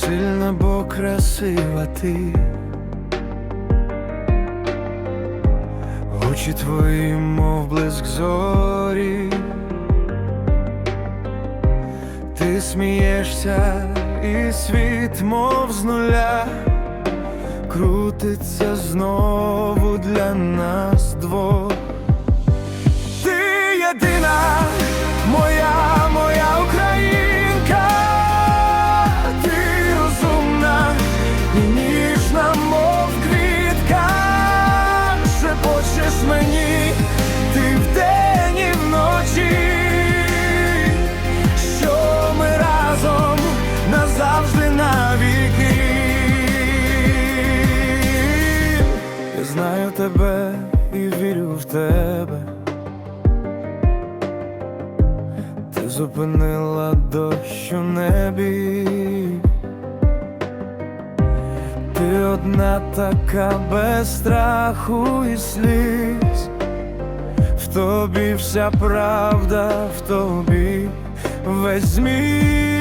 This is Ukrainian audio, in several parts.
небо красива ти. Очі твої, мов блиск зорі. Ти смієшся, і світ, мов з нуля, крутиться знову для нас двох. Зупинила дощ у небі. Ти одна така без страху і сліз. В тобі вся правда, в тобі весь зміст.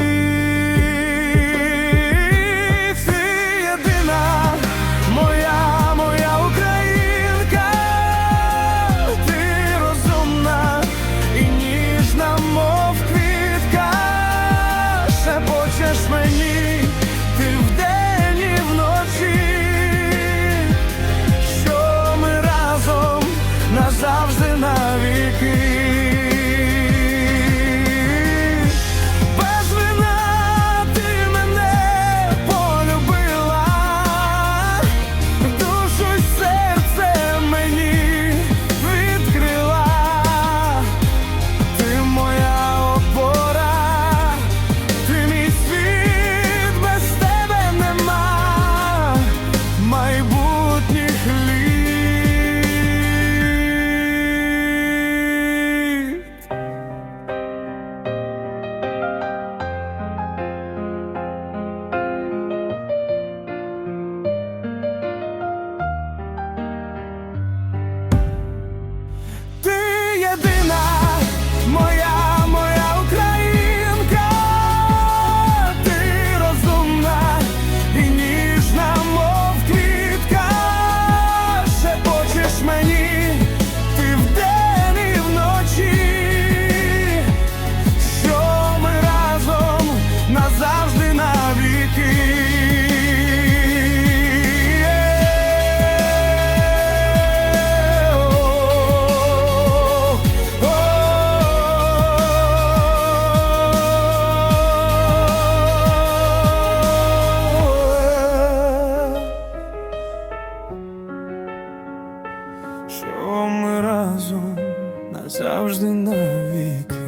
що ми разом назавжди навіки.